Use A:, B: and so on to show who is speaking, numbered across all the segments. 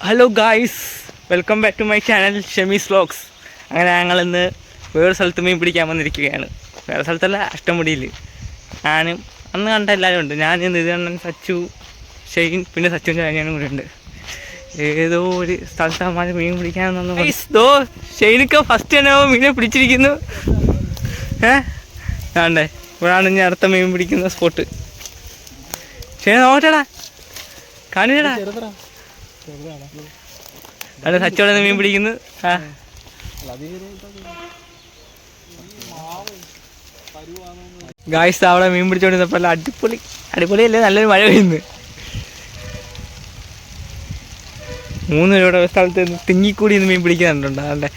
A: Hello guys welcome back to my channel Shemi's vlogs അങ്ങനെ ഞങ്ങൾ ഇന്ന് വേറെ സ്ഥലത്ത് മീൻ പിടിക്കാൻ വന്നിരിക്കുകയാണ്. വേറെ സ്ഥലത്തല്ല അഷ്ടമുടിയിൽ ഞാനും അന്ന് കണ്ട എല്ലാവരും ഉണ്ട്. ഞാൻ നിതണ്ണൻ സച്ചു ഷെയ്ൻ പിന്നെ സച്ചു ഞാനും കൂടെ ഉണ്ട്. ഏതോ ഒരു സ്ഥലത്ത് അമ്മാര് മീൻ പിടിക്കാൻ ഇതോ ദോ ഷെയ്നൊക്കെ ഫസ്റ്റ് തന്നെ മീനെ പിടിച്ചിരിക്കുന്നു. ഏ? വേണ്ടേ ഇവിടാണ് ഞാൻ അടുത്ത മീൻ പിടിക്കുന്ന സ്പോട്ട് ഷെയ്ൻ നോക്കട്ടെടാ. കാണിച്ചടാ അവിടെ സച്ചോടെ മീൻ പിടിക്കുന്നു? ഗായ്സ് അവിടെ മീൻ പിടിച്ചോണ്ടിരുന്നപ്പോൾ അല്ല അടിപൊളി. അടിപൊളിയല്ലേ? നല്ലൊരു മഴ പെയ്യുന്നു. മൂന്ന് രൂപയുടെ സ്ഥലത്ത് നിന്ന് തിങ്ങിക്കൂടി നിന്ന് മീൻ പിടിക്കുന്നുണ്ട് അതെ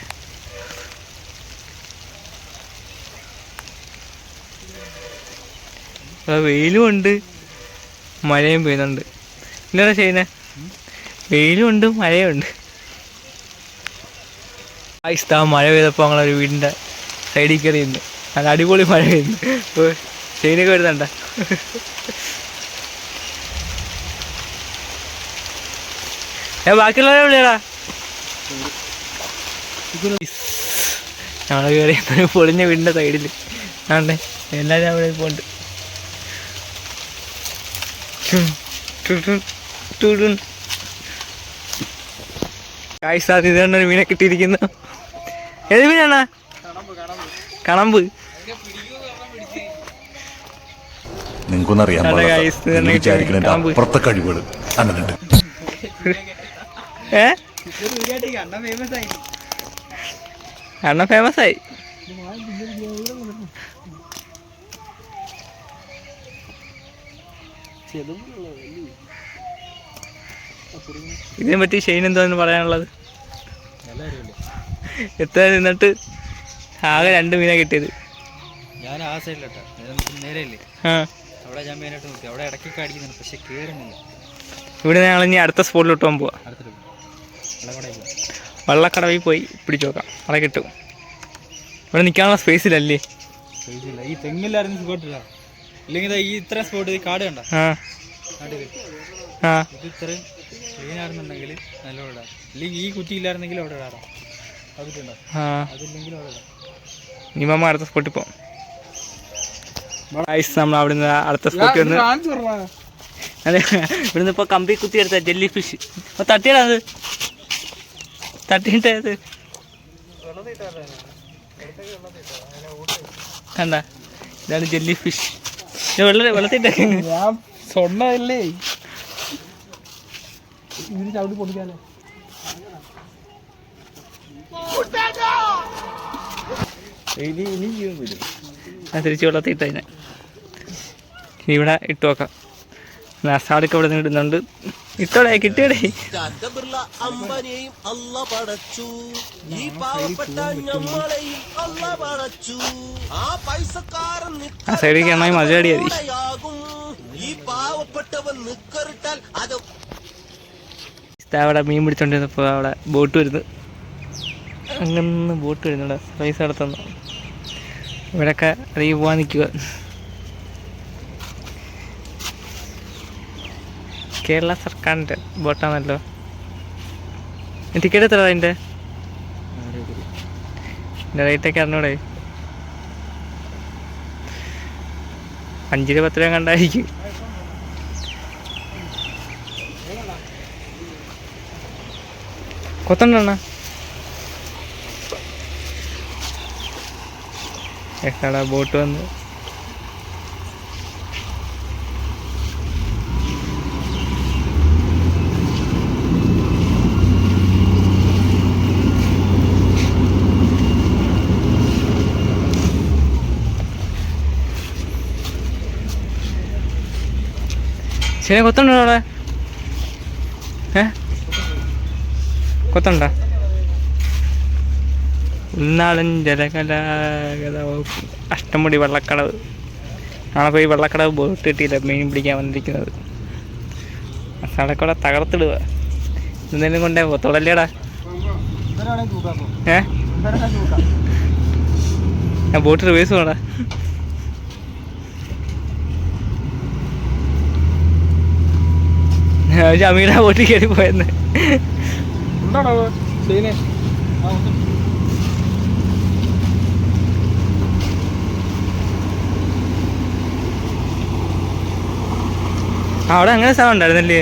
A: വെയിലും ഉണ്ട്. മഴയും പെയ്യുന്നുണ്ട്. ഇല്ലടാ ചെയ്യുന്നേ? വെയിലും ഉണ്ട് മഴയുണ്ട് ആയിസ്താ മഴ പെയ്തപ്പോൾ ഒരു വീടിന്റെ സൈഡിൽ കയറി നിന്ന് നല്ല അടിപൊളി മഴ പെയ്യുന്നു ചെയിനൊക്കെ വരുന്നുണ്ട? ഞാൻ ബാക്കിയുള്ളവരെ വിളിയടാ. ഞങ്ങൾ കയറി പൊളിഞ്ഞ വീടിന്റെ സൈഡിൽ ആണ്ടേ എല്ലാവരും അവിടെ പോണ്ട്. കായ് കണ്ടൊരു മീനെ കിട്ടിയിരിക്കുന്നു. ഏത് മീനാണ്? കണമ്പ്.
B: നിങ്ങൾക്കൊന്നറിയാൻ
A: നല്ല
B: പാടില്ല.
A: guys, ഇത്
B: നിങ്ങൾ
A: തന്നെ
B: വിചാരിക്കുന്നതിന്റെ
A: കാമ്പ്.
B: അപ്പുറത്തെ കഴിവുകൾ.
A: അണ്ണ ഫേമസ് ആയി. ഇതിനെ പറ്റി ഷെയ്ൻ എന്താണ് പറയാനുള്ളത്? എത്ര നിന്നിട്ട് ആകെ രണ്ട് മീനാ കിട്ടിയത്?
C: ഞാൻ ആ സൈഡിലോട്ടാ. നേരെയല്ലേ? അവിടെ ഞാൻ മെയിനായിട്ട് നോക്കി. അവിടെ ഇടയ്ക്കൊക്കെ അടിക്കുന്നുണ്ട് പക്ഷെ കയറുന്നില്ല
A: ഇവിടെ ഞങ്ങൾ ഇനി അടുത്ത സ്പോട്ടിലോട്ട് പോകാൻ പോവാം. വള്ളക്കടവിൽ പോയി പിടിച്ചു നോക്കാം. അവിടെ കിട്ടും. ഇവിടെ നിൽക്കാനുള്ള സ്പേസ് ഇല്ലല്ലേ
C: ഈ തെങ്ങില്ലായിരുന്നു സ്പോട്ടില്ല ഇല്ലെങ്കിൽ അല്ലെങ്കിൽ ഈ ഇത്ര സ്പോട്ട് കാട് കണ്ട?
A: ആ.
C: നടുവിൽ
A: ആ
C: ഇത് നല്ല ഇടാം ഇല്ലെങ്കിൽ ഈ കുറ്റി ഇല്ലായിരുന്നെങ്കിൽ അവിടെ ഇടാറാം
A: ആ.
C: അതില്ലെങ്കിൽ അവിടെ ഇടാം
A: ഇനി മമ്മ അടുത്ത സ്പോട്ടിൽ പോകും നമ്മൾ അവിടെ നിന്ന് അടുത്ത സ്പോട്ടിൽ നിന്ന് അതെ ഇവിടുന്ന് ഇപ്പോൾ കമ്പി കുത്തി എടുത്ത ജെല്ലി ഫിഷ് അപ്പോൾ തട്ടിയടാ അത്. തട്ടിയിട്ടേ അത്. കണ്ട? ഇതാണ് ജെല്ലി ഫിഷ് വെള്ള വെള്ളത്തിട്ടേ.
C: ഞാൻ സ്വണ്ണല്ലേ ഇതിന് ചവിട്ടി പൊടിക്കാല്ലേ
A: ഇനി ഇനി ജീവൻ വരും. ഞാൻ തിരിച്ച് വെള്ളത്തിൽ ഇട്ട് അതിനെ ഇനി ഇവിടെ ഇട്ട് നോക്കാം നസാടൊക്കെ ഇവിടെ നിന്ന് ഇടുന്നുണ്ട്. ഇട്ടോടെ കിട്ടിയടേ?
D: രാജ ബിർള അമ്പനെയും അല്ല പടച്ചു. ഈ പാവപ്പെട്ട ഞമ്മളെയും അല്ല പടച്ചു. ആ പൈസക്കാരൻ
A: ആ സൈഡിൽ മതി
D: ഈ പാവപ്പെട്ടവൻ നിക്കറിട്ടാൽ അത്
A: ഇതാ അവിടെ മീൻ പിടിച്ചോണ്ടിരുന്നപ്പോൾ അവിടെ ബോട്ട് വരുന്നു. അങ്ങനെ ബോട്ട് വരുന്നുണ്ട്. പൈസ നടത്തുന്നു ഇവിടെയൊക്കെ ഇറങ്ങി പോകാൻ നിൽക്കുക കേരള സർക്കാരിന്റെ ബോട്ടാണല്ലോ. ടിക്കറ്റ് എത്ര അതിന്റെ? എന്റെ റേറ്റൊക്കെ അറിഞ്ഞൂടെ? അഞ്ച് രൂപ പത്ത് രൂപ കണ്ടായിരിക്കും കൊത്തണ്ടണ്ണ എടാ ബോട്ട് വന്ന് ശരി കൊത്തണ്ടോ അവിടെ കൊത്തണ്ട. ഉൾനാടൻ ജലകലാഗത വകുപ്പ്. അഷ്ടമുടി വള്ളക്കടവ്. നാളെ പോയി വള്ളക്കടവ് ബോട്ട് കിട്ടിയില്ല. മീൻ പിടിക്കാൻ വന്നിരിക്കുന്നത്. കടക്കൂടെ കൂടെ തകർത്തിടുക. എന്തെങ്കിലും കൊണ്ടേ പോത്തോളല്ലേടാ ഏ? ബോട്ട് റിവേഴ്സ് പോടാ ജമീന ബോട്ടിൽ കയറി പോയെന്ന്
C: എന്താണോ. ആ,
A: അവിടെ അങ്ങനെ സ്ഥലം ഉണ്ടായിരുന്നില്ലേ?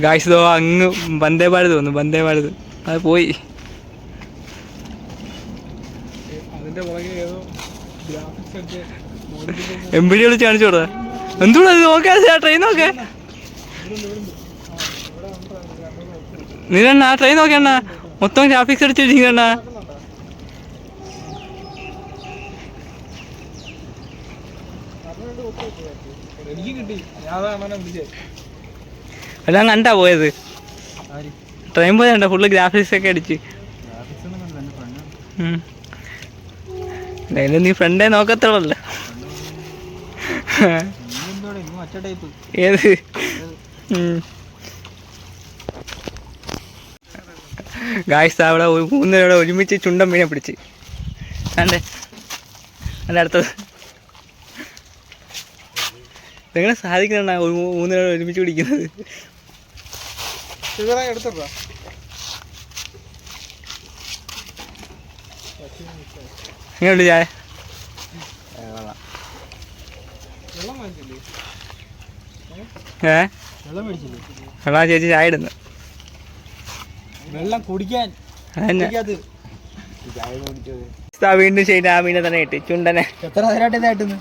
A: ഗായ്സ് ദോ അങ്ങ് വന്ദേ ഭാരത് വന്നു വന്ദേ ഭാരത്. അത് പോയി.
C: അതിന്റെ പുറകെ ഏതോ ഗ്രാഫിക്സ് ഒക്കെ modify
A: എം ബി ഡി വിളിച്ച് കാണിച്ചു കൊടുത്ത. എന്തുകൂടെ ഇത്? നോക്കാ ട്രെയിൻ നോക്കേ. നീരണ്ണ ആ ട്രെയിൻ നോക്കണ്ണ മൊത്തം ഗ്രാഫിക്സ് അടിച്ച് വെച്ചിരിക്കണ്ണ
C: കിട്ടി. ഞാൻ അതാണ് വിളിച്ചേ.
A: എല്ലാം കണ്ടാ പോയത്. ട്രെയിൻ പോയണ്ട ഫുള്ള് ഗ്രാഫിക്സ് ഒക്കെ അടിച്ച്. എന്തായാലും നീ ഫ്രണ്ടേ നോക്കത്തുള്ളല്ലോ
C: നീ എന്തോടെ നീ മറ്റേ ടൈപ്പ്
A: ഏത്? ഗായ്സ് അവിടെ മൂന്നുപേരുടെ ഒരുമിച്ച് ചുണ്ടൻ മീനെ പിടിച്ച്. അതെ അതിന്റെ അടുത്തത്. നിങ്ങളെ സാധിക്കുന്നുണ്ടാ ഒരു മൂ- ഒരുമിച്ച് പിടിക്കുന്നത്?
C: എടുത്തിട്ടാ?
A: എങ്ങനെയുണ്ട് ചായ
C: വെള്ളം വാങ്ങിച്ചില്ലേ
A: ഏ?
C: വെള്ളം
A: ചേച്ചി ചായ ഇടുന്നു.
C: വെള്ളം കുടിക്കാൻ
A: വീണ്ടും ചെയ്ത് ആ മീനെ തന്നെ കിട്ടി ചുണ്ടനെ.
C: എത്ര നേരമായിട്ട് ഇതായിട്ടെന്ന്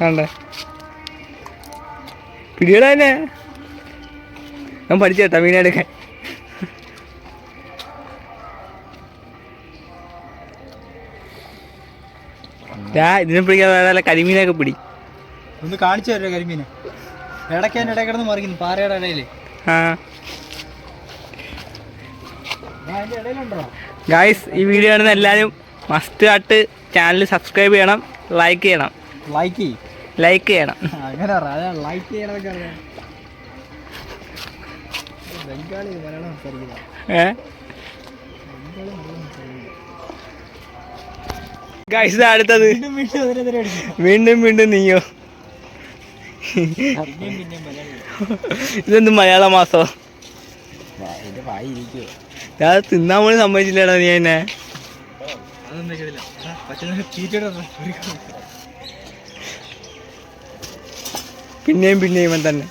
A: ആണ്ടേ പിടിയുടെ തന്നെ ഞാൻ പഠിച്ചു കേട്ടോ മീനെ എടുക്കാൻ ഞാ ഇതിനെ പിടിക്കാൻ വേറെ കരിമീനൊക്കെ പിടി.
C: ഒന്ന് കാണിച്ചു തരുമോ കരിമീനെ? ഇടയ്ക്ക് അതിന്റെ ഇടയിൽ കിടന്ന് മറിക്കുന്നു പാറയുടെ ഇടയിൽ
A: ആ. ഗായ്സ് ഈ വീഡിയോ കാണുന്ന എല്ലാവരും മസ്റ്റ് ആയിട്ട് ചാനൽ സബ്സ്ക്രൈബ് ചെയ്യണം ലൈക്ക് ചെയ്യണം.
C: ലൈക്ക്
A: ലൈക്ക് ചെയ്യണം.
C: അങ്ങനെ ലൈക്ക് ചെയ്യണമെന്നൊക്കെ അറിയാം. ബംഗാളി മലയാളം
A: ഏ? ഗായ്സ് അടുത്തത്.
C: വീണ്ടും വീണ്ടും
A: നീയോ. ഇതെന്ത് മലയാള മാസോ? ഞാൻ തിന്നാൻ പോലും സമ്മതിച്ചില്ലടാ നീ എന്നെ. പിന്നെയും പിന്നെയും ഇവൻ തന്നെ.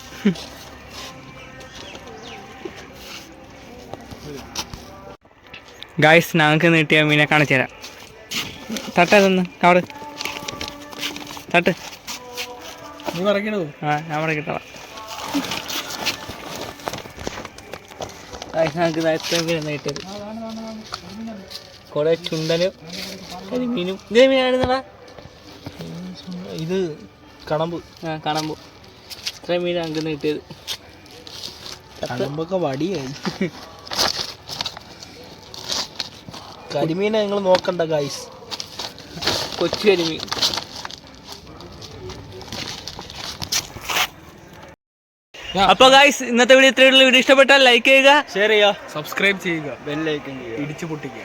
A: ഗായ്സ് ഞങ്ങൾക്ക് നീട്ടിയ മീനെ കാണിച്ചു തരാം തട്ട തന്ന് അവിടെ. തട്ട്.
C: നീ മറക്കണോ
A: ആ ഞാൻ ഗായ്സ് ഞങ്ങൾക്ക് ഇത്രയും മീൻ നീട്ടിയത് കുറെ ചുണ്ടനും കരിമീനും. ഇതേ മീനായിരുന്നടാ?
C: ഇത് കണമ്പ്.
A: ആ കണമ്പ്. ഇത്രയും മീൻ ഞങ്ങൾക്ക് കിട്ടിയത്.
C: കണമ്പൊക്കെ വടിയായി. കരിമീനെ നിങ്ങൾ നോക്കണ്ട ഗായ്സ്
A: കൊച്ചു കരിമീൻ. അപ്പൊ ഗായ്സ് ഇന്നത്തെ വീഡിയോ ഇത്രയുള്ള വീഡിയോ ഇഷ്ടപ്പെട്ടാൽ ലൈക്ക് ചെയ്യുക.
C: ഷെയർ ചെയ്യുക. സബ്സ്ക്രൈബ് ചെയ്യുക. ബെല്ലൈക്കൻ ഇടിച്ചു പൊട്ടിക്കുക.